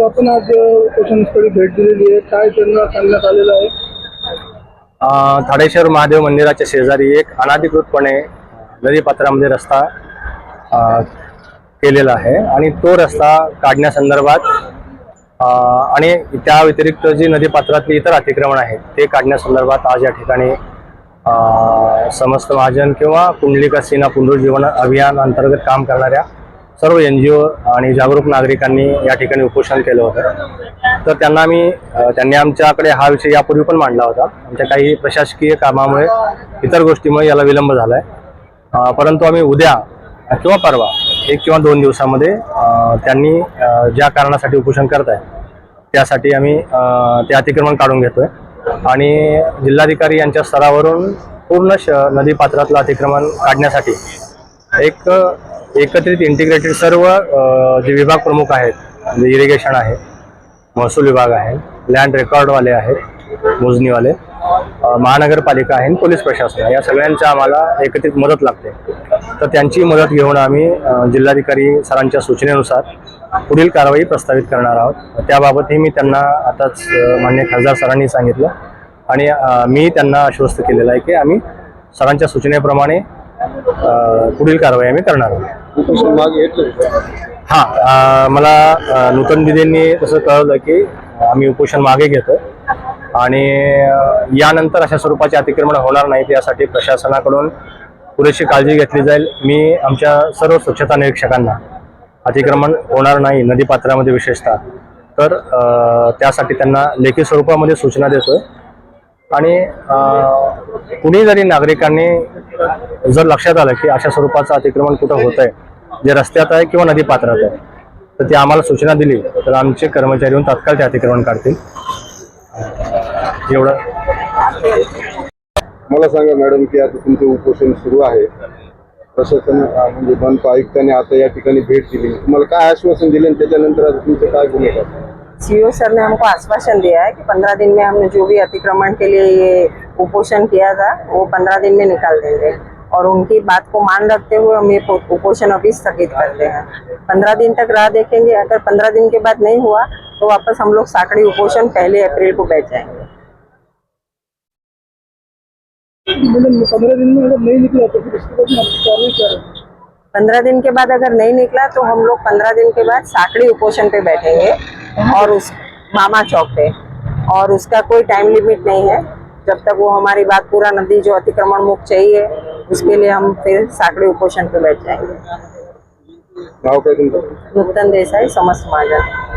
आपण आज उपोषणस्थळी भेट दिलेली आहे. काय त्यांना सांगण्यात आलेलं आहे? थाडेश्वर महादेव मंदिराच्या शेजारी एक अनाधिकृतपणे नदीपात्रामध्ये रस्ता केलेला आहे आणि तो रस्ता काढण्यासंदर्भात आणि त्या व्यतिरिक्त जी नदीपात्रातली इतर अतिक्रमण आहेत ते काढण्यासंदर्भात आज या ठिकाणी समस्त महाजन किंवा कुंडलिका सेना पुनरुज्जीवन अभियान अंतर्गत काम करणाऱ्या सर्व एन जी ओ आणि जागरूक नागरिकांनी या ठिकाणी उपोषण केलं होतं. तर त्यांना मी त्यांनी आमच्याकडे हा विषय यापूर्वी पण मांडला होता. आमच्या काही प्रशासकीय कामामुळे इतर गोष्टीमुळे याला विलंब झाला आहे परंतु आम्ही उद्या किंवा परवा एक किंवा दोन दिवसामध्ये त्यांनी ज्या कारणासाठी उपोषण करत आहे त्यासाठी आम्ही ते अतिक्रमण काढून घेतोय. आणि जिल्हाधिकारी यांच्या स्तरावरून पूर्ण श नदीपात्रातलं अतिक्रमण काढण्यासाठी एक एकत्रित इंटिग्रेटेड सर्व जे विभाग प्रमुख आहेत म्हणजे इरिगेशन आहे महसूल विभाग आहे लँड रेकॉर्डवाले आहेत मोजणीवाले महानगरपालिका आहे पोलीस प्रशासन या सगळ्यांच्या आम्हाला एकत्रित मदत लागते. तर त्यांची मदत घेऊन आम्ही जिल्हाधिकारी सरांच्या सूचनेनुसार पुढील कारवाई प्रस्तावित करणार आहोत. त्याबाबतही मी त्यांना आताच मान्य खासदार सरांनी सांगितलं. आणि मी त्यांना आश्वस्त केलेलं आहे की आम्ही सरांच्या सूचनेप्रमाणे पुढील कारवाई आम्ही करणार आहोत. हां मला नूतन दिदींनी तसं कळवलं की आम्ही उपोषण मागे घेतो आणि यानंतर अशा स्वरूपाचे अतिक्रमण होणार नाहीत यासाठी प्रशासनाकडून पुरेशी काळजी घेतली जाईल. मी आमच्या सर्व स्वच्छता निरीक्षकांना अतिक्रमण होणार नाही नदीपात्रामध्ये विशेषतः. तर त्यासाठी त्यांना लेखी स्वरूपामध्ये सूचना देतोय. आणि कुणी जरी नागरिकांनी जर लक्षात आलं की अशा स्वरूपाचं अतिक्रमण कुठं होत आहे जे रस्त्यात आहे किंवा नदी पात्रात आहे तर ती आम्हाला सूचना दिली तर आमचे कर्मचारी येऊन तात्काळ ते अतिक्रमण काढतील. एवढं. मला सांगा मॅडम की आता तुमचं उपोषण सुरू आहे. प्रशासन म्हणजे मनपा आयुक्तांनी आता या ठिकाणी भेट दिली. तुम्हाला काय आश्वासन दिले आणि त्याच्यानंतर आता तुमचं काय भूमिका? सीओ सर ने हमको आश्वासन दिया है कि पंद्रह दिन में हमने जो भी अतिक्रमण के लिए ये उपोषण किया था वो पंद्रह दिन में निकाल देंगे। और उनकी बात को मान रखते हुए हम ये कुपोषण अभी स्थगित करते हैं। पंद्रह दिन तक राह देखेंगे अगर पंद्रह दिन के बाद नहीं हुआ तो वापस हम लोग साकड़ी उपोषण पहले अप्रैल को बैठ जाएँगे। पंद्रह दिन में अगर नहीं निकला तो फिर उसके बाद कार्रवाई क्या पंद्रह दिन के बाद अगर नहीं निकला तो हम लोग पंद्रह दिन के बाद साकड़ी उपोषण पे बैठेंगे और उस मामा चौक पे। और उसका कोई टाइम लिमिट नहीं है। जब तक वो हमारी बात पूरा नदी जो अतिक्रमण मुक्त चाहिए उसके लिए हम फिर साकड़ी उपोषण पे बैठ जाएंगे नाव काय तुमचं? नूतन देसाई समस्त महाजन।